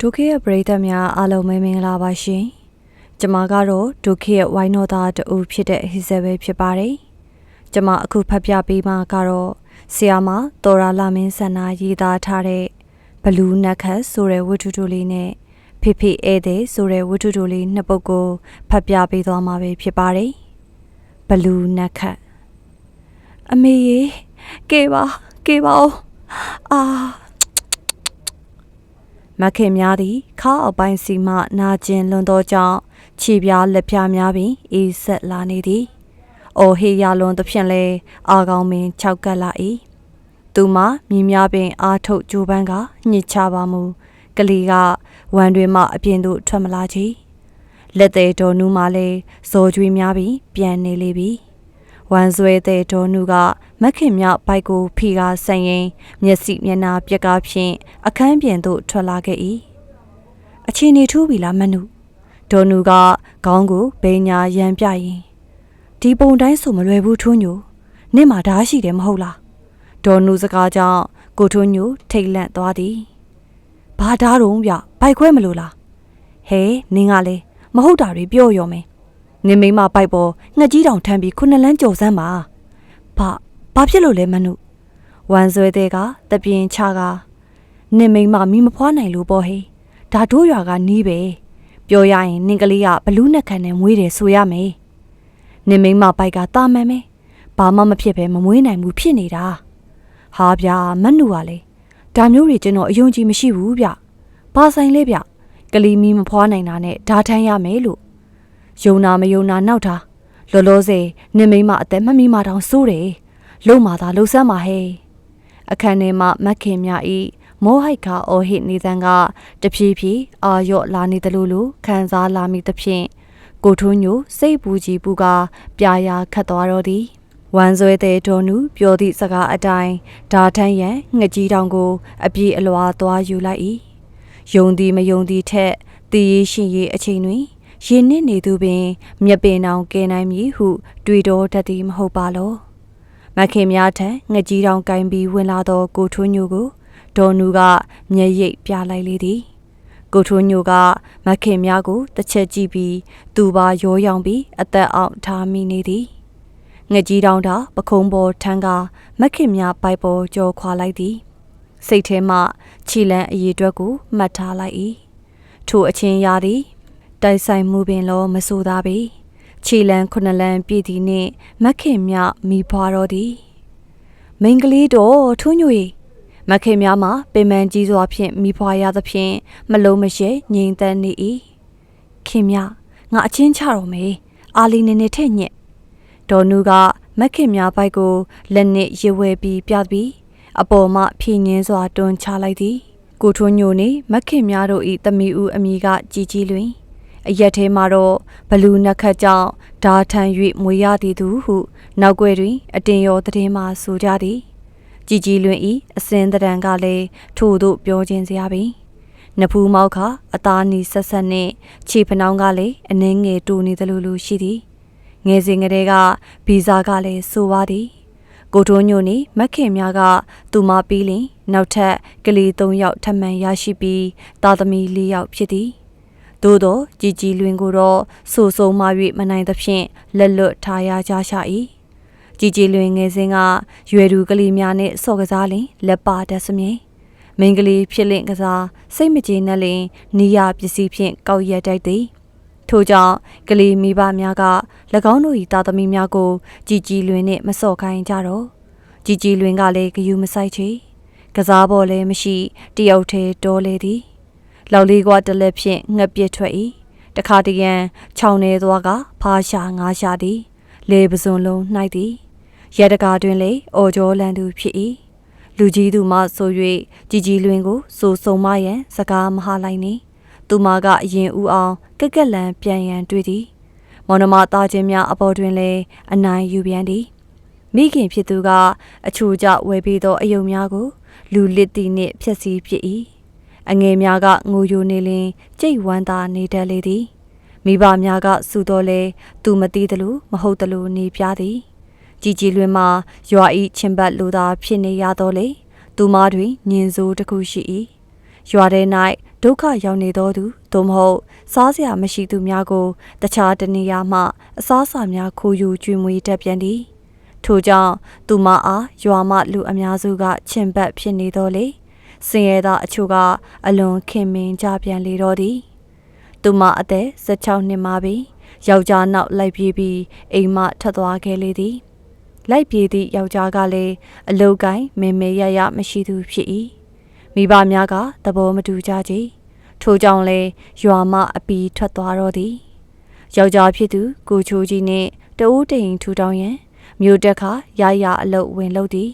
ဒုက္ခရဲ့ပရိသတ်များအားလုံးပဲမင်္ဂလာပါရှင်။ကျွန်မကတော့ဒုက္ခရဲ့ဝိုင်းတော်သားတူဖြစ်တဲ့ဟိဇဲပဲဖြစ်ပါတယ်။ကျွန်မအခုဖတ်ပြပေးမှာကတော့ဆီယာမတော်ရာလာမင်းဆန္ဒရေးသားထားတဲ့ဘလူးနက်ခတ်ဆိုတဲ့ဝတ္ထုတိုလေးနဲ့ဖေဖေဧည့်သည်ဆိုတဲ့ဝတ္ထုတိုလေးနှစ်ပုဒ်ကိုဖတ်ပြပေးသွားမှာပဲဖြစ်ပါတယ်။ဘလူးနက်ခတ်အမေရေကဲပါကဲပါဦးအာ မခင်များသည်ခါအပိုင်းစီမှနာကျင်လွန်သောကြောင့်ခြေပြားလက်ပြားများပင်အေးဆက်လာနေသည်။အော်ဟေးရလွန်သဖြင့်လဲအာကောင်ပင်၆ကပ်လာ၏။သူမမြင်းများပင်အားထုတ်ကြိုးပမ်းကညှစ်ချပါမူကလေးကဝမ်းတွင်မှအပြင်သို့ထွက်မလာချေ။လက်သေးတော်နူးမှလည်းဇော်ကြွေးများပင်ပြန်နေလေပြီ။ ဝမ်းဆွဲတဲ့ဒေါ်နုကမခင်မြဘိုက်ကိုဖီကားဆန်ရင် မျက်စိမျက်နှာပြက်ကားဖြင့်အခန်းပြင်သို့ထွက်လာခဲ့၏အချင်းနေထူးပြီလားမနုဒေါ်နုကခေါင်းကိုဘိညာရန်ပြရင်ဒီပုံတိုင်းဆိုမလွယ်ဘူးထွန်းညိုနင့်မှာဓာရှိတယ်မဟုတ်လားဒေါ်နုစကားကြောင့်ကိုထွန်းညိုထိတ်လန့်သွားသည်ဘာဓာတုံးဗျဘိုက်ခွဲမလို့လားဟဲနင်းကလေမဟုတ်တာတွေပြောရောမယ်န င်မိမပိုက်ပေါ်ငှက်ကြီးတောင်ထမ်းပြီးခုနှစ်လန်းကြော်စမ်းပါဘာဘာဖြစ်လို့လဲမနုဝမ်ဆွဲတဲ့ကတပြင်းချကနင်မိမမိမဖွားနိုင်လို့ပေါ့ဟေးဒါတို့ရွာကနီးပဲပြောရရင်နင်ကလေးကဘလူးနဲ့ခံနဲ့မွေးတယ်ဆိုရမယ်နင်မိမပိုက်ကတာမန်ပဲဘာမှမဖြစ်ပဲမမွေးနိုင်ဘူးဖြစ်နေတာဟာဗျာမနုကလေဒါမျိုးတွေကျွန်တော်အယုံကြည်မရှိဘူးဗျဘာဆိုင်လဲဗျကလေးမီမဖွားနိုင်တာနဲ့ဓာထမ်းရမယ်လို့ ယုံနာမယုံနာနောက်တာလောလောဆယ်နင်မိမအသက်မမီမတောင်စိုးတယ်လုံမာသာလှုပ်ဆမ်းပါဟဲ့အခန်းထဲမှာမက်ခင်မြဤမောဟိုက်ကအော်ဟစ်နေသံကတဖြည်းဖြည်းအာရော့လာနေသလိုလိုခံစားလာမိသဖြင့်ကိုထွန်းညိုစိတ်ပူကြည်ပူကပြာရာခတ်သွားတော့သည်ဝမ်းဆွဲတဲ့ဒေါ်နုပြောသည့်စကားအတိုင်းဒါထန်းရန်ငကြီးတောင်ကို အပြေအလွာသွားယူလိုက်၏ယုံသည်မယုံသည်ထက်တည်ရရှိရေးအချိန်တွင် ရင်နစ်နေသူပင်မြက်ပင်အောင်ကဲနိုင်မည်ဟု တွေးတော်တတ်သည်မဟုတ်ပါလောမခင်များထံငကြီးတောင်ကင်ပြီးဝင်လာသောကိုထွန်းညိုကိုဒေါ်နူကမျက်ရိပ်ပြလိုက်လေသည်ကိုထွန်းညိုကမခင်များကိုတစ်ချက်ကြည့်ပြီးသူပါရောရောင်ပြီးအသက်အောင်ထားမိနေသည်ငကြီးတောင်တာပခုံးပေါ်ထန်းကမခင်များပိုက်ပေါ်ကြော်ခွာလိုက်သည်စိတ်ထဲမှခြီလန်းအည်အတွက်ကိုမှတ်ထားလိုက်၏ထိုအချင်းရာသည် တိုက်ဆိုင်မှုပင်လောမဆိုသားပေခြေလန်းခုနှစ်လန်းပြည့်သည်နှင့်မခင်မြမိဖွာတော်သည်မိန်းကလေးတော်ထွန်းညွေမခင်များမှာပင်မကြီးစွာဖြင့်မိဖွာရသဖြင့်မလုံးမရှဲငြိမ်သက်နေ၏ခင်မြငါအချင်းချတော်မေအာလီနေနေထက်ညက်ဒေါ်နုကမခင်များဘိုက်ကိုလက်နှင့်ရဝဲပြီးပြပြီးအပေါ်မှဖြင်းငင်းစွာတွန်းချလိုက်သည်ကိုထွန်းညိုနေမခင်များတို့၏တမီဦးအမိကကြည်ကြီးလွင် အရက်ထဲမှာတော့ဘလူးနက်ခတ်ကြောင့်ဓာထန်၍မွေရသည်သူဟုနောက်ွယ်တွင် အတင်ရောသတင်းမှဆိုကြသည်ကြည်ကြည်လွင်ဤအစင်တရံကလည်းထို့သို့ပြောခြင်းစရာပင်နဖူးမောက်ခအသားနီဆက်ဆက်နှင့်ခြေဖနှောင်းကလည်းအနှင်းငယ်တူနေသလိုလိုရှိသည်ငယ်စဉ်ကလေးကဗီဇာကလည်းဆိုပါသည်ကိုထိုးညိုနေမက်ခင်များကသူမပြီးလင် နောက်ထပ်ကလေး၃ယောက်ထပ်မံရရှိပြီးသားသမီး၄ယောက်ဖြစ်သည် သို့သောကြည်ကြည်လွင်ကိုတော့ဆူဆုံမှ၍မနိုင်သဖြင့်လက်လွတ်ထားရကြရှာ၏ကြည်ကြည်လွင်ငယ်စဉ်ကရွယ်သူကလေးများနှင့်ဆော့ကစားလင်လက်ပါတတ်စမြင်မိန်းကလေးဖြစ်လင့်ကစားစိတ်မကြေနပ်လင်နီးရပစ္စည်းဖြင့်ကောက်ရက်တိုက်သည်ထို့ကြောင့်ကလေးမိဘများက၎င်းတို့၏သားသမီးများကိုကြည်ကြည်လွင်နှင့်မစော့ခိုင်းကြတော့ကြည်ကြည်လွင်ကလည်းဂယုမဆိုင်ချေကစားပေါ်လည်းမရှိတယောက်တည်းတော်လေသည် လောက်လေးကွာတလက်ဖြင့်ငှက်ပြစ်ထွက်၏တခါတရံခြောင်နေသွားကဖားရှာငါးရှာသည်လေပစွန်လုံးနှိုက်သည်ရဲတကာတွင်လေအော်ကျော်လန်သူဖြစ်၏လူကြီးသူမှဆို၍ကြည်ကြည်လွင်ကိုစိုးစုံမရန်စကားမဟာလိုက်နေသူမကအရင်ဦးအောင်ကက်ကက်လန်ပြန်ရန်တွေ့သည်မောင်နှမသားချင်းများအပေါ်တွင်လည်းအနိုင်ယူပြန်သည်မိခင်ဖြစ်သူကအချို့ကြဝယ်ပြီးသောအယုံများကို လူလစ်တီနှင့်ဖြက်စီးဖြစ်၏ အငယ်များကငိုယိုနေလင်ကြိတ်ဝမ်းသာနေတတ်လေသည်မိဘများကစူတော်လဲသူမသိသလိုမဟုတ်သလိုနေပြသည်ကြည်ကြည်လွင်မှာရွာဤချင်းဘတ်လိုသာဖြစ်နေရတော့လေသူမတွင်ညင်စိုးတစ်ခုရှိ၏ရွာထဲ၌ဒဒုက္ခရောက်နေသောသူသို့မဟုတ် စားစရာမရှိသူများကိုတခြားတနေရာမှ အစားအစာများခိုးယူကျွေးမွေးတတ်ပြန်သည်ထို့ကြောင့်သူမအားရွာမှလူအများစုကချင်ပတ်ဖြစ်နေတော့လေ စင်ရဲသားအချို့ကအလွန်ခင်မင်ကြပြန်လေတော့သည်သူမအသက်16နှစ်မှပြီယောက်ျားနောက်လိုက်ပြေးပြီးအိမ်မှထွက်သွားခဲ့လေသည်လိုက်ပြေးသည့်ယောက်ျားကလည်းအလုတ်ကိုင်းမေမေရရမရှိသူဖြစ်၏မိဘများကသဘောမတူကြကြထို့ကြောင့်လဲရွာမှအပီထွက်သွားတော့သည်ယောက်ျားဖြစ်သူကိုချိုးကြီးနှင့်တဦးတိန်ထူထောင်ရန်မြို့တက်ခါရရအလုတ်ဝင်လုပ်သည်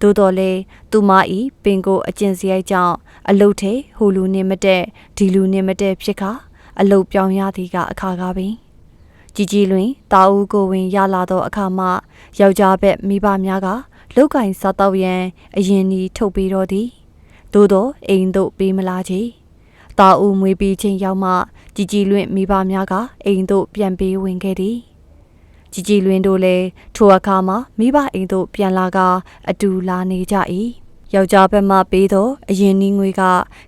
သို့တော်လဲသူမဤပင်ကိုအကျင့်စရိုက်ကြောင့်အလုတ်ထဲဟိုလူနှင့်မတက်ဒီလူနှင့်မတက်ဖြစ်ခါအလုတ်ပြောင်းရသည်ကအခါကားပင်ကြည်ကြည်လွင်တာဦးကိုဝင်ရလာသောအခါမှယောက်ျားဘက်မိဘများကလောက်ကင်စားတော့ရန်အရင်ဒီထုတ်ပြီးတော့သည်သို့တော့အိမ်သို့ပေးမလာချေတာဦးမွေးပြီးချင်းရောက်မှကြည်ကြည်လွင်မိဘများကအိမ်သို့ပြန်ပေးဝင်ခဲ့သည် ကြည်ကြည်လွင်တို့လည်းထိုအခါမှာမိဘအိမ်သို့ပြန်လာကအတူလာနေကြ၏ယောက်ျားဘက်မှပေးသောအရင်နီးငွေက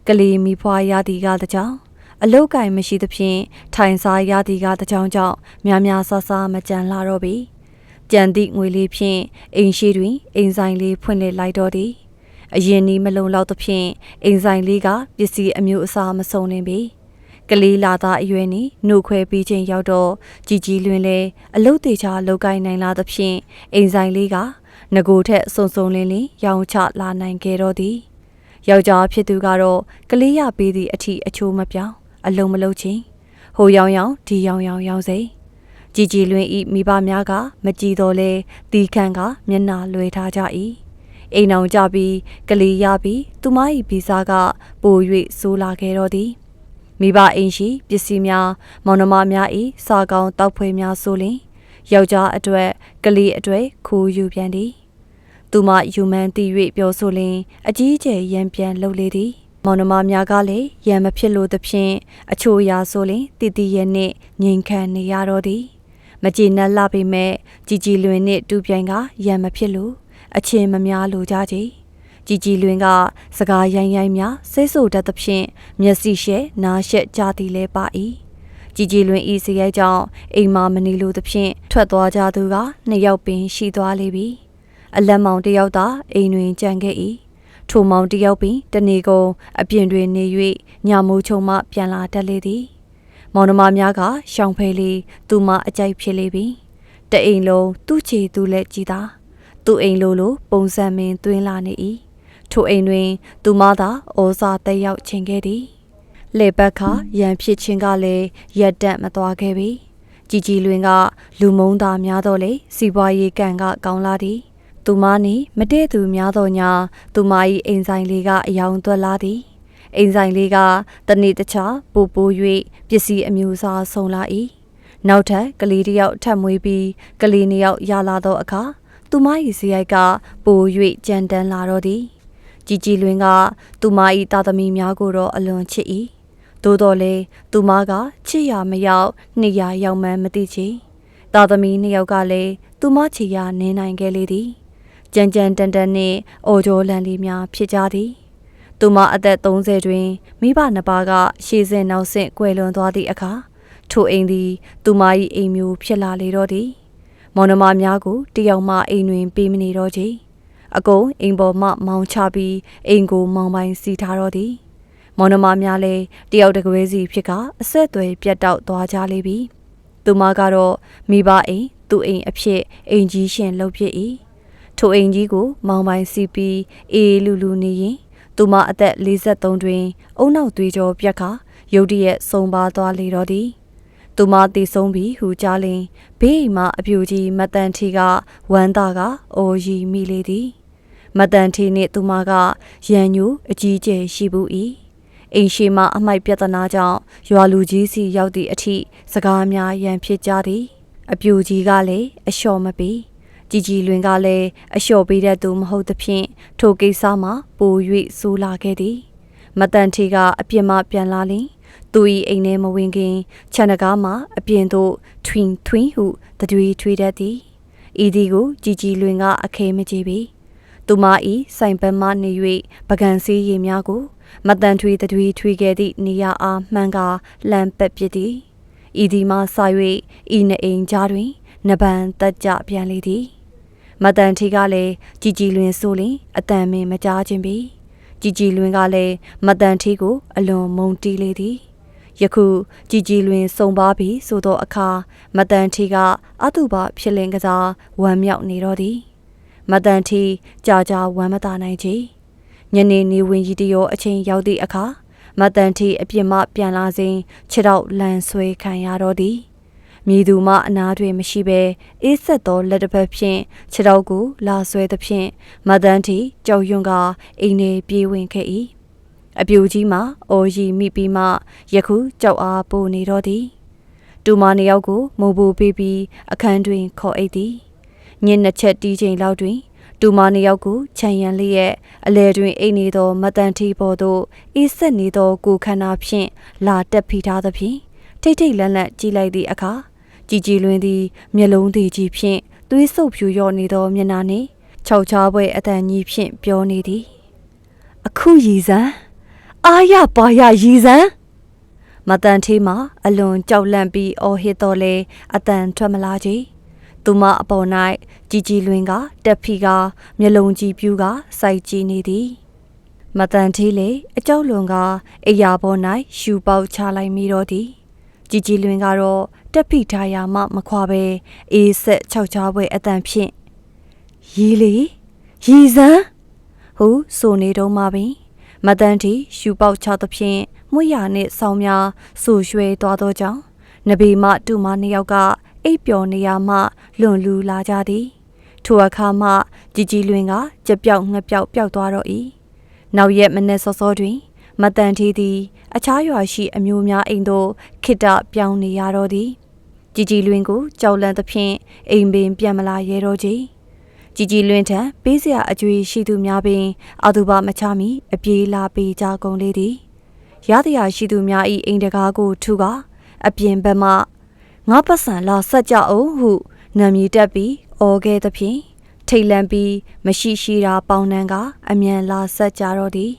ကလေးမိဖွားရသည်ကတကြောင်အလုတ်ကင်မရှိသဖြင့်ထိုင်စားရသည်ကတကြောင်ကြောင့်များများဆဆမကြံလာတော့ပြီကြံသည့်ငွေလေးဖြင့်အိမ်ရှိတွင်အိမ်ဆိုင်လေးဖွင့်လှစ်လိုက်တော့သည်အရင်နီးမလုံလောက်သဖြင့်အိမ်ဆိုင်လေးကပစ္စည်းအမျိုးအစားမစုံလင်ပြီ ကလေးလာသားအရွယ်နီနှုတ်ခွဲပြီးချင်းရောက်တော့ကြည်ကြီးလွင်လဲအလုတ်သေးချာလောက်ကင်နိုင်လာသဖြင့်အိမ်ဆိုင်လေးကငကိုထက်စုံစုံလင်းလင်းရောင်ချလာနိုင်ခဲ့တော့သည်ယောက်ျားဖြစ်သူကတော့ကလေးရပေးသည့်အထီအချိုးမပြောင်းအလုံးမလုံးချင်းဟိုရောင်ရောင်ဒီရောင်ရောင်ရောင်စိကြည်ကြည်လွင်ဤမိဘများကမကြည်တော်လဲတီခန့်ကမျက်နာလွယ်ထားကြ၏အိမ်အောင်ကြပြီးကလေးရပြီးသူမ၏ဗီဇာကပို၍ဆိုးလာခဲ့တော့သည် မိဘအိမ်ရှိပစ္စည်းများမောင်နှမများ၏စာကောင်းတောက်ဖွဲများဆိုလင်ယောက်ျားအတွက်ကလေးအတွက်ခိုးယူပြန်သည်သူမယူမှန်းတည်၍ပြောဆိုလင်အကြီးအကျယ်ရံပြန်လှုပ်လေသည်မောင်နှမများကလည်းရံမဖြစ်လို့သဖြင့်အချို့ရာဆိုလင်တည်တည်ရဲ့နှင့်ငြိမ်ခံနေရတော့သည်မကြည်နက်လာပေမဲ့ကြည်ကြည်လွင်နှင့်တူပြိုင်ကရံမဖြစ်လို့အချင်းမများလိုကြကြ ကြည်ကြည်လွင်က စကားရိုင်းရိုင်းများစိတ်ဆိုတတ်သဖြင့်မျက်စိရှဲနားရှက်ကြသည်လဲပါ၏ကြည်ကြည်လွင်ဤစရိုက်ကြောင့်အိမ်မာမနေလိုသဖြင့်ထွက်သွားကြသူကနှစ်ယောက်ပင်ရှိသွားလေပြီအလက်မောင်တစ်ယောက်သာအိမ်တွင်ကြံခဲ့၏ထိုမောင်တစ်ယောက်ပင်တနေကုန်အပြင်တွင်နေ၍ညမိုးချုံမှပြန်လာတတ်လေသည်မောင်နှမများကရှောင်ဖဲလေးသူမအကြိုက်ဖြစ်လေပြီတအိမ်လုံးသူ့ချီသူလက်ကြည်သာသူ့အိမ်လိုလိုပုံစံမင်းသွင်းလာနေ၏ ထိုအိမ်တွင် သူမသာဩဇာတက်ရောက်ခြင်းခဲ့သည်လေဘက်ခရန်ဖြစ်ခြင်းကလည်းရက်တက်မသွားခဲ့ပြီကြည်ကြည်လွင်က လူမုံသားများတော့လေစီပွားရေးကန်ကကောင်းလာသည်သူမနီမတည့်သူများတော့ညာသူမ၏အိမ်ဆိုင်လေးကအယောင်သွက်လာသည်အိမ်ဆိုင်လေးကတနေ့တခြားပူပူ၍ပစ္စည်းအမျိုးအစားဆုံလာ၏နောက်ထပ်ကလေးတစ်ယောက်ထပ်မွေးပြီးကလေးနှစ်ယောက်ရလာသောအခါသူမ၏ဇရိုက်ကပို၍ကြမ်းတမ်းလာတော့သည် ကြည်ကြည်လွင်က သူမ၏တာသမီများကိုတော့အလွန်ချစ်၏သို့တော်လေသူမကချစ်ရမရောက်နှစ်ရရောက်မှန်းမသိချေတာသမီနှစ်ယောက်ကလည်းသူမချစ်ရနင်းနိုင်ခဲ့လေသည်ကြမ်းကြမ်းတန်တန်နှင့်အော်ကျော်လန်လေးများဖြစ်ကြသည်သူမအသက်30တွင်မိဘနှစ်ပါးကရှေ့စဉ်နောက်ဆင့်ကွယ်လွန်သွားသည့်အခါထိုအိမ်သည်သူမ၏အိမ်မျိုးဖြစ်လာလေတော့သည်မောင်နှမများကိုတယောက်မှအိမ်တွင်ပေးမနေတော့ချေ အကုန်အိမ်ပေါ်မှမောင်းချပြီးအိမ်ကိုမောင်းပိုင်းစီထားတော့သည်မောင်နှမများလည်းတယောက်တကွဲစီဖြစ်ကအဆက်အသွယ်ပြတ်တောက်သွားကြလေပြီသူမကတော့မိဘအိမ်သူ့အိမ်အဖြစ်အိမ်ကြီးရှင်လှုပ်ဖြစ်၏ထိုအိမ်ကြီးကိုမောင်ပိုင်းစီပြီးအေးလူလူနေရင်သူမအသက်43တွင် အုံနောက်သွေးကြောပြက်ခါရုတ်တရက်ဆုံးပါသွားလေတော့သည်သူမတည်ဆုံးပြီးဟူကြားလင်ဘေးအိမ်မှအပြူကြီးမတန်ထီကဝမ်းသားကအော်ရီမိလေသည် မတန်ထီနှင့်သူမကရန်ညူအကြီးကျယ်ရှိဘူး၏အိမ်ရှိမှအမိုက်ပြဿနာကြောင့်ရွာလူကြီးစီရောက်သည့်အထိစကားများရန်ဖြစ်ကြသည် အပြူကြီးကလည်းအလျှော်မပီကြည်ကြည်လွင်ကလည်းအလျှော်ပေးတဲ့သူမဟုတ်သဖြင့်ထိုကိစ္စမှာပို၍ဆိုးလာခဲ့သည်မတန်ထီကအပြစ်မှပြန်လာလင်သူ၏အိမ်ထဲမဝင်ခင်ခြံတကားမှအပြင်သို့ထွင်ထွင်ဟုတတွေးထွေးတတ်သည်ဤသည်ကိုကြည်ကြည်လွင်ကအခဲမကြည့်ပြီ သူမဤဆိုင်ပန်းမနေ၍ပကံစည်းရည်များကိုမတန်ထွေတထွေထွေခဲ့သည့်နေရာအားမှန်ကာလှမ်းပက်ပစ်သည်ဤဒီမှဆာ၍ဤနေအိမ်ကြားတွင်နဗန်တက်ကြပြန်လေသည်မတန်ထီကလည်းကြည်ကြည်လွင်ဆိုလျင်အတန်မင်မကြားခြင်းပြီကြည်ကြည်လွင်ကလည်းမတန်ထီကို အလွန်မုန်းတီးလေသည်ယခုကြည်ကြည်လွင်စုံပါပြီဆိုသောအခါမတန်ထီကအတုပဖြစ်လင်ကစားဝမ်းမြောက်နေတော့သည် မတန်ထီကြာကြာဝမ်းမသာနိုင်ချေညနေနေဝင်ကြီးတရောအချိန်ရောက်သည့်အခါမတန်ထီအပြစ်မှပြန်လာစဉ်ခြေတော့လန်ဆွဲခံရတော့သည်မြည်သူမအနာတွင်မရှိဘဲအေးဆက်သောလက်တစ်ဖက်ဖြင့်ခြေတော့ကိုလာဆွဲသဖြင့်မတန်ထီကြောက်ရွံ့ကအိမ်နေပြေးဝင်ခဲ့၏အပြူကြီးမှာအော်ရီမိပြီးမှယခုကြောက်အားပိုနေတော့သည်တူမနှစ်ယောက်ကိုမုံပူပေးပြီးအခန်းတွင်ခေါ်အိတ်သည် ညင်နှစ်ချက်တီးချိန်လောက်တွင်တူမနှစ်ယောက်ကိုခြံရံလျက်အလဲတွင်အိတ်နေသောမတန်ထီပေါ်သို့အေးဆက်နေသောကိုခန္ဓာဖြင့်လာတက်ဖိထားသဖြင့်ထိတ်ထိတ်လန့်လန့်ကြည့်လိုက်သည့်အခါကြည်ကြည်လွင်သည်မျက်လုံးသေးကြီးဖြင့်သွေးဆုပ်ဖြူလျော့နေသောမျက်နှာနှင့်ခြောက်ချားပွဲအတန်ကြီးဖြင့်ပြောနေသည်အခုရည်စမ်းအာရပါရရည်စမ်းမတန်ထီမှအလွန်ကြောက်လန့်ပြီးအော်ဟစ်တော်လဲအတန်ထွက်မလာကြ။ သူမအပေါ်၌ကြည်ကြည်လွင်ကတက်ဖီကမျက်လုံးကြီးပြူကစိုက်ကြည့်နေသည်မတန်သေးလေအကြောက်လွန်ကအိယာပေါ်၌ရှူပေါက်ချလိုက်မိတော့သည်ကြည်ကြည်လွင်ကတော့တက်ဖိထားရမှမခွာပဲအေးဆက်ခြောက်ချားပွဲအတန်ဖြင့်ရီလေရီစမ်းဟုဆိုနေတော့မှပင်မတန်တီရှူပေါက်ချသဖြင့်မွေရနှင့်ဆောင်းများဆူရွှဲသွားသောကြောင့်နဘေမတူမနှစ်ယောက်ကအိပ်ပျော်နေရမှ လွန်လူလာကြသည် ထိုအခါမှကြည်ကြည်လွင်ကကြပြောက်ငှက်ပြောက်ပျောက်သွားတော့၏နောက်ရက်မနေ့စောစောတွင် မတန်သေးသည် အခြားရွာရှိအမျိုးများအိမ်သို့ခိတပြောင်းနေရတော့သည်ကြည်ကြည်လွင်ကိုကြောက်လန့်သဖြင့်အိမ်ပင်ပြန်မလာရဲတော့ကြည်ကြည်ကြည်လွင်ထံပေးစရာအကျွေးရှိသူများပင်အတုပမချမီအပြေးလာပေးကြကုန်လေသည်ရသည်ရှိသူများ၏အိမ်တကားကိုထုကအပြင်ဘက်မှငါပတ်စံလာဆက်ကြအောင်ဟု နာမည်တက်ပြီးအော်ခဲ့သဖြင့်ထိတ်လန့်ပြီးမရှိရှိတာပေါင်းနှံကအမြန်လာဆက်ကြတော့သည်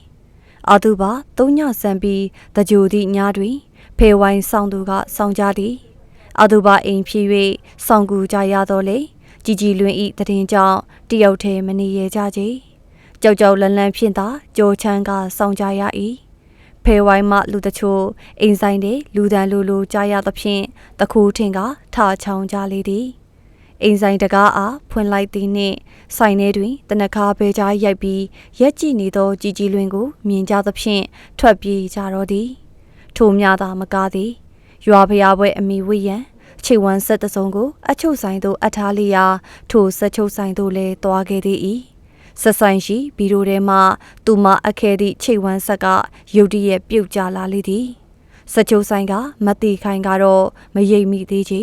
အာသူပါသုံးညဆန်ပြီးတကြိုသည့်ညတွင်ဖေဝိုင်းဆောင်သူကဆောင်ကြသည်အာသူပါအိမ်ဖြစ်၍ဆောင်ကူကြရတော့လေကြည်ကြည်လွင်ဤတည်င်းကြောင့်တယောက်တည်းမနေရကြကြကြောက်ကြောက်လန့်လန့်ဖြင့်သာကြောချမ်းကဆောင်ကြရ၏ဖဲဝိုင်းမှလူတချို့အိမ်ဆိုင်တွေလူတန်လူလူကြားရသဖြင့်တခုထင်ကထချောင်းကြလေသည် အိမ်ဆိုင်တကားအားဖွင့်လိုက်သည်နှင့်ဆိုင်ထဲတွင်တနခါဘဲကြားရိုက်ပြီးရက်ကြည့်နေသောကြည်ကြည်လွင်ကိုမြင်ကြသဖြင့်ထွက်ပြေးကြတော့သည်ထိုများသာမကားသည်ရွာဖျားပွဲအမိဝိယံခြေဝမ်းဆက်တစုံကိုအချုပ်ဆိုင်သို့အထားလျာထိုဆက်ချုပ်ဆိုင်သို့လည်းတွားခဲ့သည်၏ဆက်ဆိုင်ရှိဘီရိုထဲမှသူမအခဲသည့်ချိတ်ဝမ်းဆက်ကရုတ်တရက်ပြုတ်ကျလာလေသည်စချိုးဆိုင်ကမတိခိုင်ကတော့မရိပ်မိသေးချေ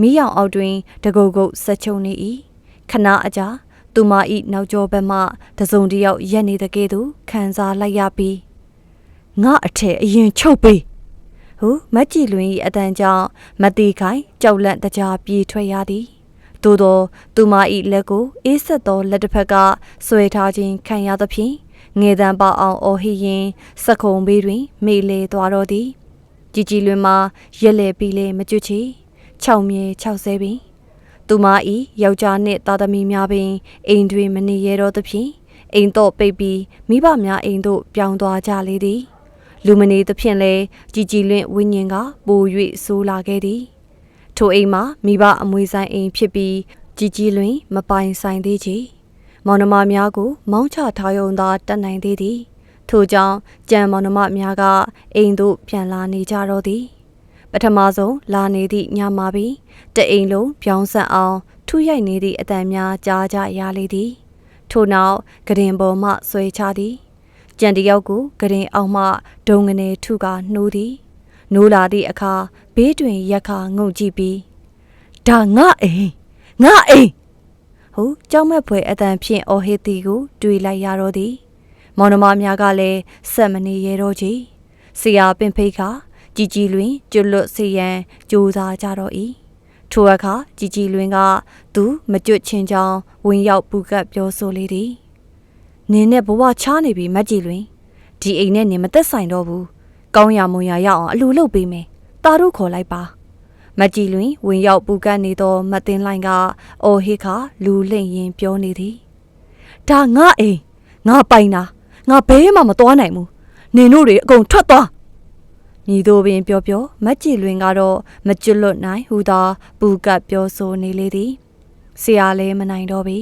မီးရောင်အောက်တွင်တကုတ်ကုတ်ဆက်ချုံနေ၏ခဏအကြာသူမ၏နောက်ကျောဘက်မှတစုံတယောက်ရက်နေတဲ့ကဲ့သို့ခံစားလိုက်ရပြီးငါအထက်အရင်ချုပ်ပေးဟုမက်ကြည်လွင်၏အတန်ကြောင့်မတိခိုင်ကြောက်လန့်တကြားပြေးထွက်ရသည်သို့သောသူမ၏လက်ကိုအေးဆက်သောလက်တစ်ဖက်ကဆွဲထားခြင်းခံရသဖြင့်ငယ်တန်းပေါအောင်အော်ဟီရင်စခုံဘေးတွင်မေလေသွားတော်သည်ကြည်ကြည်လွင်မှာရက်လေပြီးလေမကျွတ်ချီ 6မြေ60ပင်သူမ၏ယောက်ျားနှင့်သားသမီးများပင်အိမ်တွင်မနေရတော့သဖြင့်အိမ်တော့ပိတ်ပြီးမိဘများအိမ်သို့ပြောင်းသွားကြလေသည် လူမနေသဖြင့်လဲကြည်ကြည်လွင့်ဝိညာဉ်ကပို၍ဆိုးလာခဲ့သည် ထိုအိမ်မှာမိဘအမွေဆိုင်အိမ်ဖြစ်ပြီးကြီးကြီးလွင်မပိုင်ဆိုင်သေးချေမောင်နှမများကို မောင်းချထားရုံသာတတ်နိုင်သေးသည် ထို့ကြောင့်ကြံမောင်နှမများကအိမ်သို့ပြန်လာနေကြတော့သည် ပထမဆုံးလာနေသည့်ညမှာပင်တအိမ်လုံးပြောင်းဆန့်အောင် ထုရိုက်နေသည့်အတန်များကြားကြရလေသည်ထို့နောက်ကရင်ပေါ်မှဆွဲချသည်ကြံတယောက်ကိုကရင်အောင်မှဒုံငနေထုကနှိုးသည်နိုးလာသည့်အခါဘေးတွင်ရက်ခါငုံကြည့်ပြီးဒါငါအိမ်ငါအိမ်ဟုကြောက်မက်ဖွယ်အတန်ဖြင့်အော်ဟစ်သည်ကို တွေ့လိုက်ရတော့သည်မောင်နှမများကလည်းဆက်မနေရတော့ကြည်ဆရာပင်ဖိတ်ခါ ကြည်ကြည်လွင်ကျွလွတ်စီရန်ကြိုးစားကြတော့၏ထိုအခါကြည်ကြည်လွင်ကသူမကြွချင်းကြောင်းဝင်ရောက်ပူကပ်ပြောဆိုလေသည်နင်းနဲ့ဘဝချားနေပြီမက်ကြီးလွင်ဒီအိမ်နဲ့နင်မသက်ဆိုင်တော့ဘူးကောင်းရမွန်ရရအောင်အလူလုပ်ပေးမယ်ตาတို့ခေါ်လိုက်ပါမက်ကြီးလွင်ဝင်ရောက်ပူကတ်နေသောမတ်တင်လိုင်းကအော်ဟစ်ခါလူလိမ့်ရင်ပြောနေသည်ဒါငါအိမ်ငါပိုင်တာငါဘဲမှမသွားနိုင်ဘူးနင်တို့တွေအကုန်ထွက်သွား ညီတို့ပင်ပြောပြောမက်ကြီးလွင်ကတော့မကျွတ်လွတ်နိုင်ဟူသောပူကတ်ပြောဆိုနေလေသည်ဆရာလည်းမနိုင်တော့ပြီ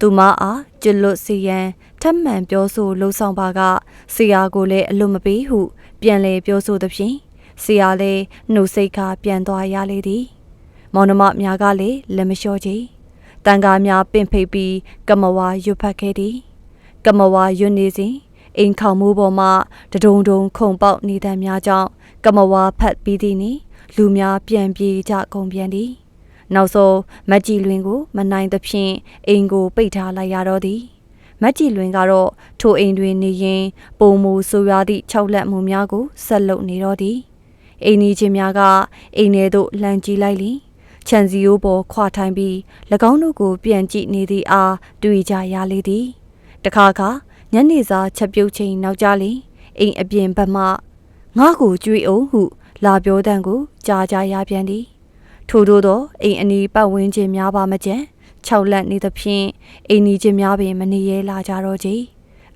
သူမအားကျွတ်လွတ်စီရန်ထပ်မံပြောဆိုလှုံ့ဆော်ပါကဆရာကိုလည်းအလွတ်မပေးဟု ပြန်လေပြောဆိုသဖြင့်ဆရာလည်းနှုတ်စိတ်ခါပြန်သွားရလေသည်မောင်နှမများကလည်းလက်မလျှော့ကြတန်ကားများပင့်ဖိတ်ပြီးကမဝါရွတ်ဖတ်ခဲ့သည် ကမဝါရွတ်နေစဉ် အိမ်ခေါင်မိုးပေါ်မှတဒုံဒုံခုန်ပေါက်နေတဲ့များကြောင့်ကမဝါဖတ်ပြီးသည်နှင့်လူများပြန်ပြေးကြကုန်ပြန်သည်နောက်ဆုံးမက်ကြီးလွင်ကို မနိုင်သဖြင့်အိမ်ကိုပိတ်ထားလိုက်ရတော့သည်မက်ကြီးလွင်ကတော့ထိုအိမ်တွင်နေရင် ပုံမူဆိုရသည့်၆လက်မှုများကိုဆက်လုပ်နေတော့သည်အိမ်ကြီးချင်းများကအိမ်ထဲသို့လှမ်းကြည့်လိုက်လျင်ခြံစည်းရိုးပေါ်ခွာထိုင်ပြီး၎င်းတို့ကို ပြန်ကြည့်နေသည့်အားတွေ့ကြရလေသည်တခါခါ ညနေစာချက်ပြုတ်ချိန်နောက်ကြလျင်အိမ်အပြင်ဘက်မှငါ့ကိုကြွေးအောင်ဟု လာပြောတန်းကိုကြားကြရပြန်သည်ထို့သောသောအိမ်အနီးပတ်ဝန်းကျင်များပါမကျန်၆လက်နေသဖြင့်အိမ်နီးချင်းများပင်မနေရဲလာကြတော့ကြ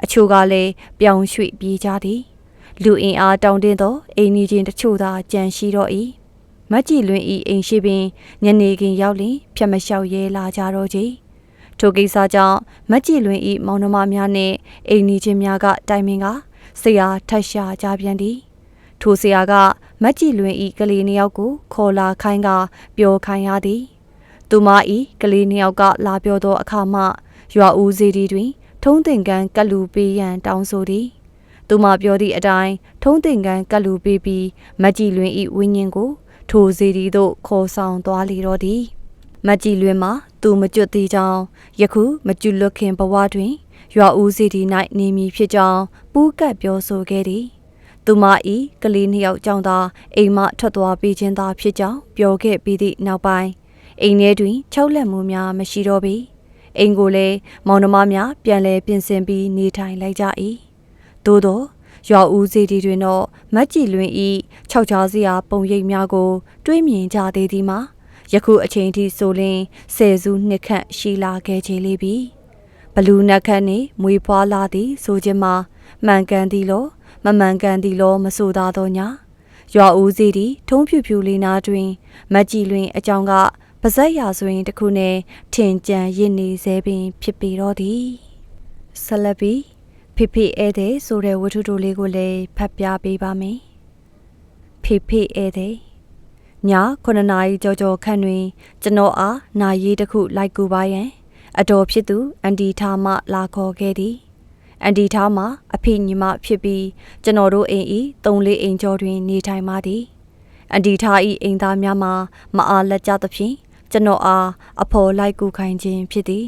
အချို့ကလည်းပြောင်းရွှေ့ပြေးကြသည်လူအင်အားတောင်းတင်းသောအိမ်နီးချင်းတချို့သာကြံရှိတော့၏မတ်ကြီးလွင်ဤအိမ်ရှိပင်ညနေခင်းရောက်လျင်ဖြတ်မလျှောက်ရဲလာကြတော့ကြ ထိုကိစ္စကြောင့်မတ်ကြီးလွင်ဤမောင်နှမများနှင့်အိမ်နီးချင်းများကတိုင်ပင်ကဆရာထက်ရှာကြပြန်သည်ထိုဆရာကမက်ကြီးလွင်ဤကလေးနှစ်ယောက်ကိုခေါ်လာခိုင်းကပြောခိုင်းရသည်သူမဤကလေးနှစ်ယောက်ကလာပြောသောအခါမှရွာဦးစီတီတွင် ထုံးတင်ကန်းကတ်လူပေးရန်တောင်းဆိုသည်သူမပြောသည့်အတိုင်းထုံးတင်ကန်းကတ်လူပေးပြီးမက်ကြီးလွင်ဤဝင်းရင်ကို ထိုစီတီသို့ခေါ်ဆောင်သွားလေတော့သည် မက်ကြီးလွင်မှာသူမကျွတ်သေးကြောင်းယခုမကျွလွတ်ခင်ဘဝတွင်ရွာဦးစီတီ၌နေမည်ဖြစ်ကြောင်းပူးကပ်ပြောဆိုခဲ့သည်သူမဤကလေးနှစ်ယောက်ကြောင့်သာအိမ်မှထွက်သွားပြီးခြင်းသာဖြစ်ကြောင်းပြောခဲ့ပြီးသည့်နောက်ပိုင်းအိမ်ထဲတွင်၆လက်မှုများမရှိတော့ပေအိမ်ကိုလည်းမောင်နှမများပြန်လည်ပြင်ဆင်ပြီးနေထိုင်လိုက်ကြ၏သို့သောရွာဦးစီတီတွင်တော့မတ်ကြည်လွင်ဤ၆ချားစရာပုံရိပ်များကို တွေးမြင်ကြသေးသည်မှာ ယခုအချိန်ထိဆိုလျင်ဆယ်စုနှစ်ခန့်ရှိလာခဲ့ချေလေပြီဘလူးနက်ခတ်နှင့်မွေဖွာလာသည်ဆိုခြင်းမှာမှန်ကန်သည်လောမမှန်ကန်သည်လောမဆိုသာတော့ညာရွာဦးစီတီထုံးဖြူဖြူလေးနာတွင်မတ်ကြည်လွင်အကြောင်းကပါဇက်ရာဆိုရင်တခုနဲ့ထင်ကြံရစ်နေစေပင် ဖြစ်ပေတော့သည်ဆလပီဖေဖေဧတဲ့ဆိုတဲ့ဝတ္ထုတိုလေးကိုလည်းဖတ်ပြပေးပါမယ်ဖေဖေဧတဲ့ည 9နာရီကြော်ကြော်ခန့်တွင် ကျွန်တော်အားနာရီတစ်ခုလိုက်ကူပါရန် အတော်ဖြစ်သူအန်တီထားမှလာခေါ်ခဲ့သည်အန်တီထားမှအဖေညီမဖြစ်ပြီးကျွန်တော်တို့အိမ်ဤ၃လေးအိမ်ကျော်တွင်နေထိုင်ပါသည်အန်တီထားဤအိမ်သားများမှာမအားလက်ကြသဖြင့်ကျွန်တော်အားအဖော်လိုက်ကူခိုင်းခြင်းဖြစ်သည်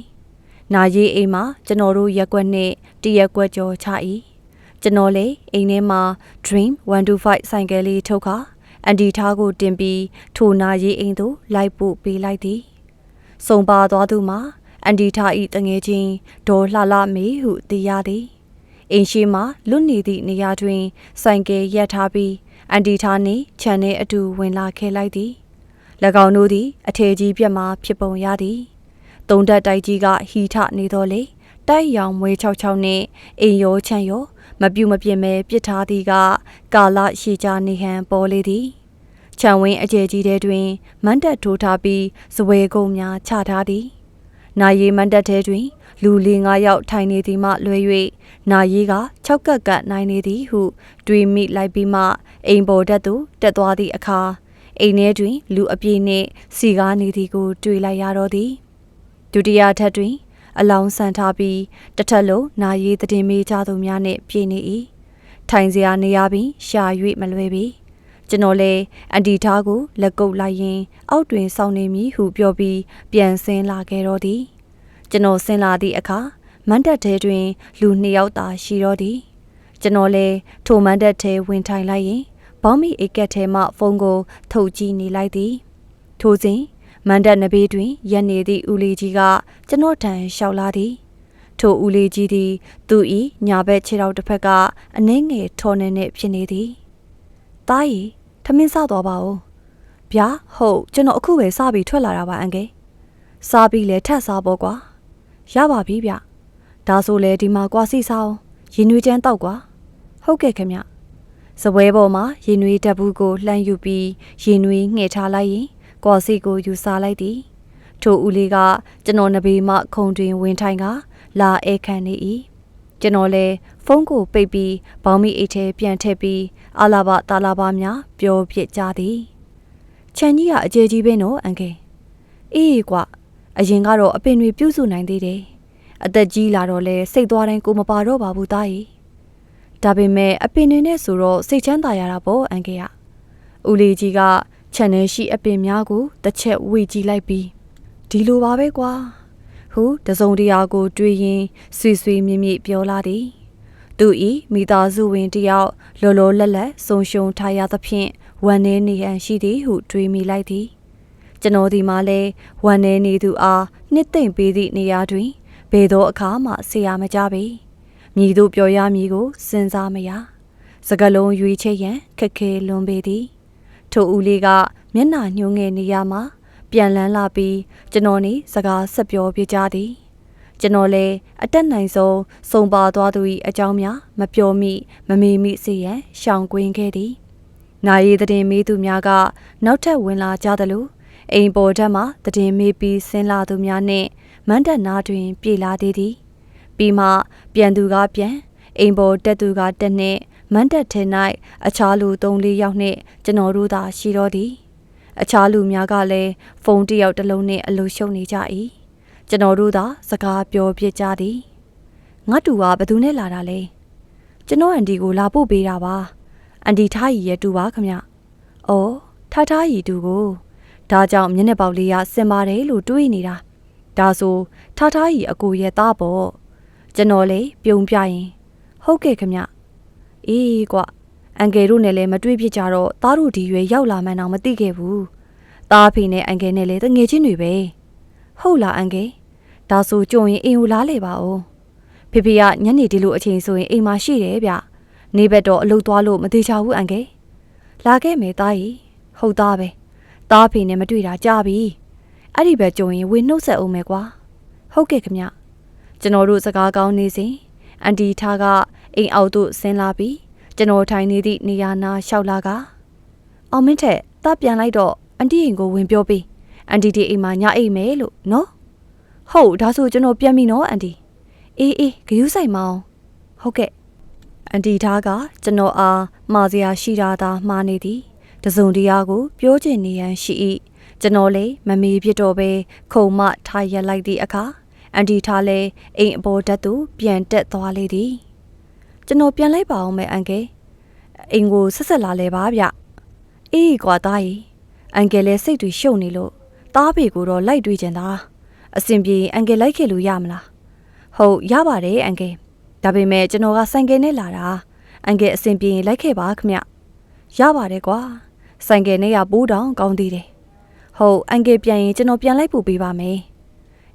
နာရီအိမ်မှာကျွန်တော်တို့ရက်ွက်နှင့်တရက်ွက်ကျော်ချ၏ကျွန်တော်လေအိမ်ထဲမှာ Dream 125ဆိုင်ကယ်လေးထုတ်ခါ အန်တီထားကိုတင်ပြီးထိုနာရီအိမ်သို့လိုက်ပို့ပေးလိုက်သည်စုံပါသွားသူမှာအန်တီထားဤတငယ်ချင်းဒေါ်လှလှမေဟုသိရသည်အိမ်ရှိမှလွတ်နေသည့်နေရာတွင် ဆိုင်ကယ်ရပ်ထားပြီးအန်တီထားနှင့်ခြံထဲအတူဝင်လာခဲ့လိုက်သည်၎င်းတို့သည်အထည်ကြီးပြက်မှဖြစ်ပုံရသည်တုံတက်တိုက်ကြီးကဟီထနေတော့လေတိုက်ရောင်မွေးချောက်ချောက်နှင့်အိမ်ရောချမ်းရောမပြုတ်မပြင်းမဲပြစ်ထားသည်ကကာလရှည်ကြာနေဟန်ပေါ်လေသည် ခြံဝင်းအကျယ်ကြီးတဲတွင်မန်းတက်ထိုးထားပြီးဇပွဲကုန်းများချထားသည်နာရီမန်းတက်ထဲတွင် လူလေးငါးယောက်ထိုင်နေသည်မှလွဲ၍နာရီက၆ကက်ကပ်နိုင်နေသည်ဟု တွေးမိလိုက်ပြီးမှအိမ်ပေါ်တက်သို့တက်သွားသည့်အခါအိမ်ထဲတွင် လူအပြည့်နှင့်စီကားနေသည်ကို တွေ့လိုက်ရတော့သည်ဒုတိယထပ်တွင် အလောင်းဆန်ထားပြီးတထက်လုံးနာရီတည်မေးကြသူများနှင့်ပြည့်နေ၏ထိုင်စရာနေရာပင်ရှာ၍မလွယ်ပေ ကျွန်တော်လည်းအန်တီထားကိုလက်ကုပ်လိုက်ရင် အောက်တွင်စောင့်နေမည်ဟုပြောပြီးပြန်ဆင်းလာခဲ့တော့သည်ကျွန်တော်ဆင်းလာသည့်အခါမန်တက်ထဲတွင် လူနှစ်ယောက်သာရှိတော့သည်ကျွန်တော်လည်းထိုမန်တက်ထဲဝင်ထိုင်လိုက်ရင်ဘောင်းမီအိတ်ကက်ထဲမှဖုန်းကိုထုတ်ကြည့်နေလိုက်သည်ထိုစဉ်မန်တက်နဘေးတွင်ရက်နေသည့်ဦးလေးကြီးကကျွန်တော်ထံလျှောက်လာသည်ထိုဦးလေးကြီးသည် သူ၏ညာဘက်ခြေထောက်တစ်ဖက်ကအနှဲငယ်ထော်နေနေဖြစ်နေသည်။တားရီ ထမင်းစားသွားပါဦး။ဗျာဟုတ်ကျွန်တော်အခုပဲစားပြီးထွက်လာတာပါအန်ကယ်။စားပြီးလဲထပ်စားပေါ့ကွာ။ရပါပြီဗျ။ဒါဆိုလဲဒီမှာကွာစီစားအောင်ရင်နွေးချမ်းတောက်ကွာ။ဟုတ်ကဲ့ခင်ဗျ။စပွဲပေါ်မှာရင်နွေးတပ်ဘူးကိုလှမ်းယူပြီးရင်နွေးငှဲ့ထားလိုက်ရင်ကွာစီကိုယူစားလိုက်သည်။ထိုဦးလေးကကျွန်တော်နဘေးမှခုံတွင်ဝင်ထိုင်ကလာဧကန်နေ၏ ကျွန်တော်လည်းဖုန်းကိုပိတ်ပြီးဘောင်းမီအိတ်ထဲပြန်ထည့်ပြီးအာလာဘတာလာဘများပြောဖြစ်ကြသည်ခြံကြီးကအကျယ်ကြီးပဲနော်အန်ကေအေးကွအရင်ကတော့အပင်တွေပြုတ်စုနိုင်သေးတယ်အသက်ကြီးလာတော့လဲစိတ်သွားတိုင်းကိုမပါတော့ပါဘူးသားကြီးဒါပေမဲ့အပင်တွေနဲ့ဆိုတော့စိတ်ချမ်းသာရတာပေါ့အန်ကေကဦးလေးကြီးကခြံထဲရှိအပင်များကိုတစ်ချက်ဝေကြည့်လိုက်ပြီးဒီလိုပါပဲကွာ ဟုတစုံတရာကို တွေးရင်းဆွေဆွေမြင့်မြင့်ပြောလာသည်သူဤမိသားစုဝင်တယောက်လောလောလတ်လတ်ဆုံရှုံထားရသဖြင့်ဝန်နေနေဟန်ရှိသည်ဟုတွေးမိလိုက်သည်ကျွန်တော်ဒီမှာလဲဝန်နေနေသူအားနှစ်သိမ့်ပေးသည့်နေရာတွင်ဘယ်သောအခါမှဆရာမကြပေမြည်တို့ပြောရမည်ကိုစဉ်းစားမရစကလုံးရွေးချယ်ရန်ခက်ခဲလွန်ပေသည်ထိုဦးလေးကမျက်နှာညှိုးငယ်နေရမှာ ပြန်လန်းလာပြီးကျွန်တော်နေစကားဆက်ပြောပြကြသည်ကျွန်တော်လည်းအတက်နိုင်ဆုံးစုံပါသွားသူ၏အကြောင်းများမပြောမိမမေ့မိစေရန်ရှောင်ကွင်းခဲ့သည်နာရီတည်မေးသူများကနောက်ထပ်ဝင်လာကြသလိုအိမ်ပေါ်ထက်မှတည်မေးပြီးဆင်းလာသူများနှင့်မန်းတက်နာတွင် ပြေလာသေးသည်ပြီးမှပြန်သူကပြန်အိမ်ပေါ်တက်သူကတက်နှင့်မန်းတက်ထဲ၌အခြားလူ၃၄ယောက်နှင့်ကျွန်တော်တို့သာရှိတော့သည် အခြားလူများကလည်းဖုန်းတစ်ယောက်တစ်လုံးနဲ့အလိုရှုံနေကြ၏ကျွန်တော်တို့သာစကားပြောပြကြသည်ငါတူကဘသူနဲ့လာတာလဲကျွန်တော်အန်ဒီကိုလာပို့ပေးတာပါအန်ဒီထားရီရဲ့တူပါခမအော်ထားထားရီတူကိုဒါကြောင့်မျက်နှာပေါက်လေးကစင်ပါတယ်လို့တွေးနေတာဒါဆိုထားထားရီအကိုရဲ့သားပေါ့ကျွန်တော်လေပြုံပြရင်ဟုတ်ကဲ့ခမအေးကွ အန်ကယ်တို့နဲ့လည်းမတွေ့ဖြစ်ကြတော့သားတို့ဒီရွယ်ရောက်လာမှန်းတော့မသိခဲ့ဘူး။သားဖေနဲ့အန်ကယ်နဲ့လည်းတငယ်ချင်းတွေပဲ။ဟုတ်လားအန်ကယ်။ဒါဆိုကြုံရင်အိမ်ကိုလားလေပါဦး။ဖေဖေကညနေဒီလိုအချိန်ဆိုရင်အိမ်မှာရှိတယ်ဗျ။နေဘက်တော့အလုပ်သွားလို့မသေးချဘူးအန်ကယ်။လာခဲ့မယ်သားကြီး။ဟုတ်သားပဲ။သားဖေနဲ့မတွေ့တာကြာပြီ။အဲ့ဒီဘက်ကြုံရင်ဝေနှုတ်ဆက်အောင်မယ်ကွာ။ဟုတ်ကဲ့ခမ။ကျွန်တော်တို့စကားကောင်းနေစဉ်အန်တီထားကအိမ်အောက်သို့ဆင်းလာပြီး ကျွန်တော်ထိုင်နေသည့်နေရာနာလျှောက်လာကအောင်မင်းထက်တပြန်လိုက်တော့အန်တီအိမ်ကိုဝင်ပြောပေးအန်တီဒီအိမ်မှာညအိမ်မယ်လို့နော်ဟုတ်ဒါဆိုကျွန်တော်ပြန်ပြီနော်အန်တီအေးအေးဂယူးဆိုင်မအောင်ဟုတ်ကဲ့အန်တီသားကကျွန်တော်အားမှာစရာရှိတာသာမှားနေသည်တစုံတရာကို ပြောချင်နေရန်ရှိ၏ကျွန်တော်လည်းမမေးဖြစ်တော့ပဲခုံမထားရက်လိုက်သည့်အခါအန်တီထားလဲအိမ်အပေါ်ဓာတ်သို့ပြန်တက်သွားလေသည် ကျွန်တော်ပြန်လိုက်ပါအောင်မယ်အန်ကယ်အိမ်ကိုဆက်ဆက်လာလဲပါဗျအေးကွာသားကြီးအန်ကယ်လည်းစိတ်တွေရှုပ်နေလို့သားဖေကိုတော့လိုက်တွေ့ကြတာအဆင်ပြေအန်ကယ်လိုက်ခဲ့လို့ရမလားဟုတ်ရပါတယ်အန်ကယ်ဒါပေမဲ့ကျွန်တော်ကဆိုင်ကယ်နဲ့လာတာအန်ကယ်အဆင်ပြေရင်လိုက်ခဲ့ပါခမရပါတယ်ကွာဆိုင်ကယ်နဲ့ရပိုးတောင်ကောင်းသေးတယ်ဟုတ်အန်ကယ်ပြန်ရင်ကျွန်တော်ပြန်လိုက်ပို့ပေးပါမယ်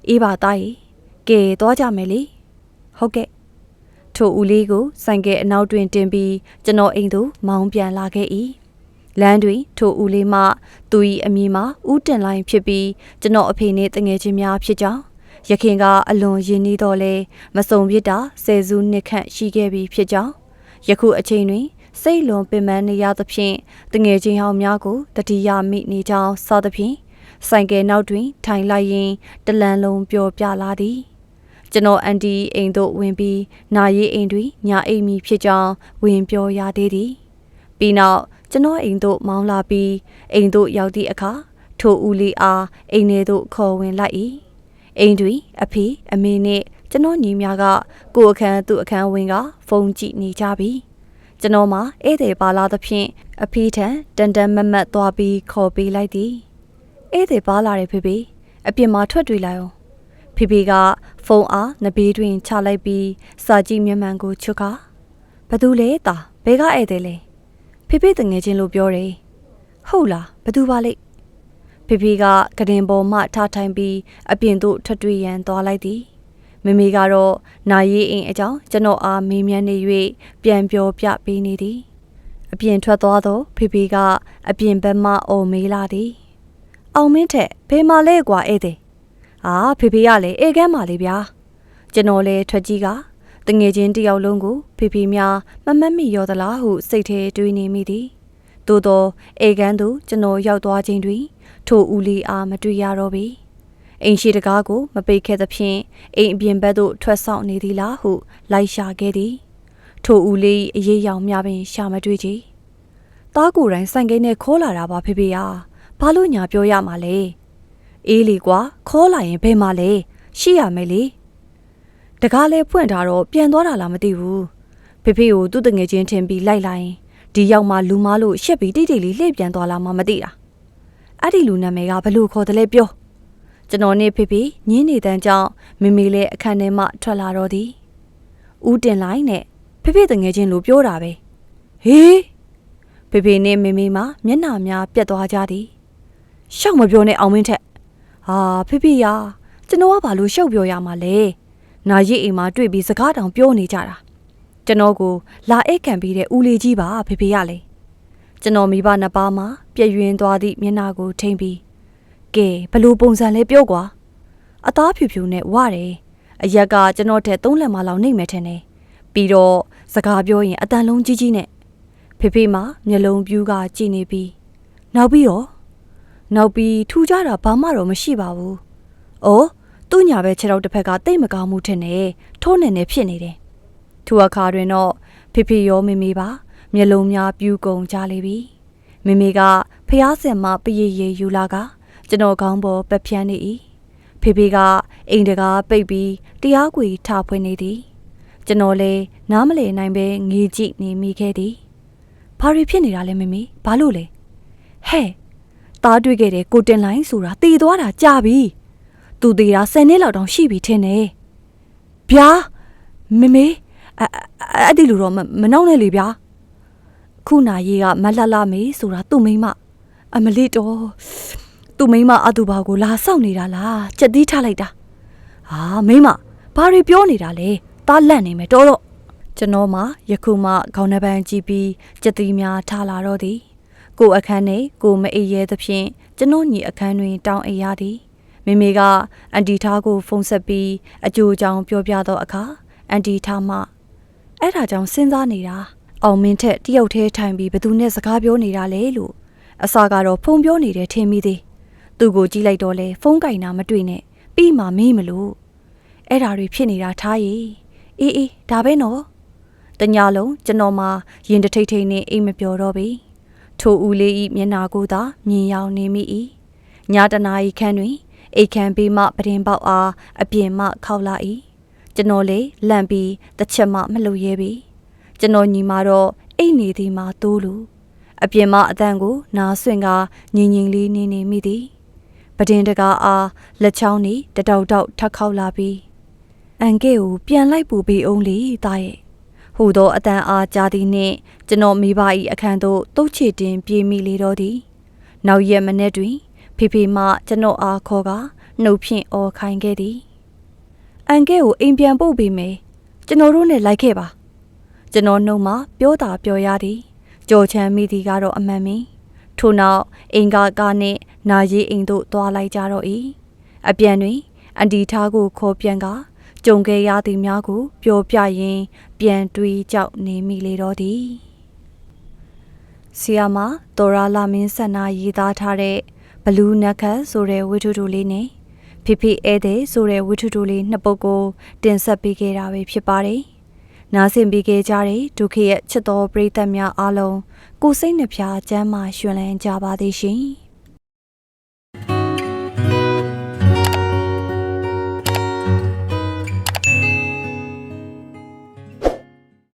အေးပါသားကြီးကဲသွားကြမယ်လေဟုတ်ကဲ့ ထိုဦးလေးကိုဆိုင်ကယ်အနောက်တွင်တင်ပြီးကျွန်တော်အိမ်သို့မောင်းပြန်လာခဲ့၏လမ်းတွင်ထိုဦးလေးမှသူ၏အမည်မှာဦးတင်လိုင်းဖြစ်ပြီးကျွန်တော်အဖေနှင့်တငယ်ချင်းများဖြစ်ကြောင်းရခင်ကအလွန်ရင်းနှီးတော်လဲမစုံပြစ်တာဆယ်စုနှစ်ခန့်ရှိခဲ့ပြီဖြစ်ကြောင်းယခုအချိန်တွင်စိတ်လွန်ပင်ပန်းနေရသဖြင့်တငယ်ချင်းဟောင်းများကိုတတိယမိနေကြောင်းစသဖြင့်ဆိုင်ကယ်နောက်တွင် ထိုင်လိုက်ရင်တလန်လုံးပျော်ပြလာသည် ကျွန်တော်အန်တီအိမ်သို့ဝင်ပြီးနာရီအိမ်တွင်ညာအိမ်မီဖြစ်ကြောင်းဝင်ပြောရသေးသည်ပြီးနောက်ကျွန်တော်အိမ်သို့မောင်းလာပြီးအိမ်သို့ရောက်သည့်အခါထိုဦးလေးအားအိမ်ထဲသို့ခေါ်ဝင်လိုက်၏အိမ်တွင်အဖေအမေနှင့်ကျွန်တော်ညီမကကိုအခန်းသူ့အခန်းဝင်ကဖုန်းကြည့်နေကြပြီကျွန်တော်မှဧည့်သည်ပါလာသဖြင့်အဖေထံတန်တန်မတ်မတ်သွားပြီးခေါ်ပေးလိုက်သည်ဧည့်သည်ပါလာတယ်ဖေဖေအပြင်မှာထွက်တွေ့လိုက်အောင်ဖေဖေက ဖုန်းအားနဘေးတွင်ချလိုက်ပြီးစာကြည့်မျက်မှန်ကိုချွတ်ခါဘသူလဲတာဘဲကဧည့်သည်လဲဖေဖေတငယ်ချင်းလို့ပြောတယ်ဟုတ်လားဘသူပါလိမ့်ဖေဖေကကရင်ပေါ်မှထားထိုင်ပြီးအပြင်သို့ထွက်တွေ့ရန်သွားလိုက်သည်မမေကတော့နာရီအိမ်အကြောင်းကျွန်တော်အားမေးမြန်းနေ၍ပြန်ပြောပြပေးနေသည်အပြင်ထွက်သွားသောဖေဖေကအပြင်ဘက်မှအော်မေးလာသည်အောင်မင်းထက်ဖေးမလဲကွာဧည့်သည် အာဖေဖေကလည်းအေကန်းပါလေဗျာကျွန်တော်လည်းထွက်ကြီးကတငယ်ချင်းတယောက်လုံးကိုဖေဖေများမမတ်မိရောသလားဟုစိတ်ထဲတွေးနေမိသည်သို့သောအေကန်းသို့ကျွန်တော်ရောက်သွားခြင်းတွင်ထိုဦးလေးအားမတွေ့ရတော့ပေအိမ်ရှိတကားကိုမပိတ်ခဲ့သဖြင့်အိမ်အပြင်ဘက်သို့ထွက်ဆောင်နေသည်လားဟုလိုက်ရှာခဲ့သည်ထိုဦးလေး၏အရေးရောင်များပင်ရှာမတွေ့ကြ။တားကိုယ်တိုင်ဆိုင်ကိန်းနဲ့ခေါ်လာတာပါဖေဖေဟာ။ဘာလို့ညာပြောရမှာလဲ။ အေးလေကွာခေါ်လာရင်ဘယ်မှာလဲ။ရှိရမယ်လေ။တကားလဲဖွင့်ထားတော့ပြန်သွားတာလားမသိဘူး။ဖေဖေကိုသူ့တငယ်ချင်းထင်ပြီးလိုက်လိုက်ရင်ဒီရောက်မှလူမားလို့ရှက်ပြီးတိတ်တိတ်လေးလှည့်ပြန်သွားလာမှမသိတာ။အဲ့ဒီလူနာမည်ကဘလို့ခေါ်တယ်လဲပြော။ကျွန်တော်နဲ့ဖေဖေညင်းနေတန်းကြောင့်မမေလည်းအခန်းထဲမှထွက်လာတော့သည်။ဦးတင်လိုက်နဲ့ဖေဖေတငယ်ချင်းလို့ပြောတာပဲဟေးဖေဖေနဲ့မေမေမမျက်နှာများပြတ်သွားကြသည်ရှောက်မပြောနဲ့အောင်မင်းထက် ဟာဖေဖေရာကျွန်တော်ကဘာလို့ရှောက်ပြောရမှာလဲနာရီအိမ်မှာတွေ့ပြီးစကားတောင်ပြောနေကြတာကျွန်တော်ကိုလာအိတ်ခံပြီးတဲ့ဦးလေးကြီးပါဖေဖေရလေကျွန်တော်မိဘနှစ်ပါးမှာပြည့်ရင်သွားသည့်မျက်နှာကိုထိမ့်ပြီးကဲဘလို့ပုံစံလဲပြောကွာအသားဖြူဖြူနဲ့ဝတယ်အရက်ကကျွန်တော်တဲ့သုံးလက်မလောက်နေမယ်ထင်တယ်ပြီးတော့စကားပြောရင်အတန်လုံးကြီးကြီးနဲ့ဖေဖေမှာမျက်လုံးပြူးကကြည်နေပြီးနောက်ပြီးတော့ နောက်ပြီးထူကြတာဘာမှတော့မရှိပါဘူး။အော်သူ့ညာပဲခြေထောက်တစ်ဖက်ကတိတ်မကောင်းမှုထင်တယ်ထိုးနေနေဖြစ်နေတယ်။ထိုအခါတွင်တော့ဖေဖေရောမေမေပါမျက်လုံးများပြူးကုန်ကြလေပြီ။မေမေကဖျားစင်မှပရိရေယူလာကကျွန်တော်ကောင်းပေါ်ပက်ဖြန်းနေ၏။ဖေဖေကအိမ်တကားပိတ်ပြီးတရားကွေထဖွင့်နေသည်။ကျွန်တော်လည်းနားမလည်နိုင်ပဲငေးကြည့်နေမိခဲ့သည်ဘာတွေဖြစ်နေတာလဲမမေဘာလို့လဲဟဲ့ သားတွေ့ခဲ့တဲ့ကိုတင်လိုင်းဆိုတာတည်သွားတာကြာပြီသူတည်တာ10နှစ်လောက်တောင်ရှိပြီထင်တယ်ဗျာမမေအဲ့အဲ့ဒီလိုတော့မနှောင်းနဲ့လေဗျာခုနာရေးကမလှလှမေးဆိုတာသူ့မိမအမလေးတော့သူ့မိမအတူပါကိုလာစောင့်နေတာလားကြက်သီးထားလိုက်တာဟာမိမဘာတွေပြောနေတာလဲသားလန့်နေမယ်တော်တော့ကျွန်တော်မှယခုမှခေါင်းနှပန်းကြည့်ပြီးကြက်သီးများထားလာတော့သည် ကိုအခန်းနဲ့ကိုမအေးရဲသဖြင့်ကျွန်တော်ညီအခန်းတွင်တောင်းအိပ်ရသည်မိမိကအန်တီထားကိုဖုန်းဆက်ပြီးအကြိုကြောင်ပြောပြသောအခါအန်တီထားမှအဲ့ဒါကြောင့်စဉ်းစားနေတာအောင်မင်းထက်တယောက်တည်းထိုင်ပြီးဘသူနဲ့စကားပြောနေတာလဲလို့အစာကတော့ဖုန်းပြောနေတယ်ထင်မိသေးသူ့ကိုကြည့်လိုက်တော့လဲဖုန်းကင်တာမတွေ့နဲ့ပြီးမှမေးမလို့အဲ့ဒါတွေဖြစ်နေတာထားရည်အေးအေးဒါပဲနော်တညလုံးကျွန်တော်မှရင်တထိတ်ထိတ်နဲ့အိမ်မပြောတော့ပြီ ထိုဦးလေးဤမျက်နာကိုသာမြင်ရောက်နေမိ၏ညတနာဤခန်းတွင်အိတ်ခမ်းပေးမှပရင်ပေါက်အားအပြင်မှခောက်လာ၏ကျွန်တော်လေလန့်ပြီးတစ်ချက်မှမလုပ်ရဲပြီကျွန်တော်ညီမတော့အိတ်နေသည်မှာတိုးလူအပြင်မှအတန်ကိုနားဆွင့်ကငင်ငင်လေးနေနေမိသည်ပဒင်တကားအားလက်ချောင်းနီတတောက်တောက်ထက်ခောက်လာပြီးအန်ကဲကိုပြန်လိုက်ပူပေးအောင်လေတာရဲ့ ဟူသောအတန်အားကြားသည်နှင့်ကျွန်တော်မိဘ၏အခန်းသို့တုတ်ချေတင်ပြေးမိလေတော့သည်နောက်ရက်မနေ့တွင် ဖေဖေမှကျွန်တော်အားခေါ်ကနှုတ်ဖြင့်အော်ခိုင်းခဲ့သည်အန်ကဲကိုအိမ်ပြန်ပို့ပေးမယ်ကျွန်တော်တို့နဲ့လိုက်ခဲ့ပါကျွန်တော်နှုတ်မှပြောတာပြောရသည်ကြော်ချမ်းမိသည်ကတော့အမှန်မင်းထို့နောက်အင်္ဂါကနှင့်နာရီအိမ်သို့သွားလိုက်ကြတော့၏အပြန်တွင်အန်တီထားကိုခေါ်ပြန်က ကြုံခဲ့ရသည်များကိုပျော်ပြရင်းပြန်တွေးကြောက်နေမိလေတော့သည်ဆီယာမာတော်ရာလာမင်းဆန္နာရေးသားထားတဲ့ဘလူးနက်ခတ်ဆိုတဲ့ဝိထုတူလေးနဲ့ဖိဖိဧတဲ့ဆိုတဲ့ဝိထုတူလေးနှစ်ပုဒ်ကိုတင်ဆက်ပေးခဲ့တာပဲဖြစ်ပါတယ်။နားဆင်ပေးခဲ့ကြတဲ့ဒုက္ခရဲ့ချစ်တော်ပရိသတ်များအားလုံးကိုစိတ်နှဖျားစမ်းမှရှင်လန်းကြပါသေးရှင်။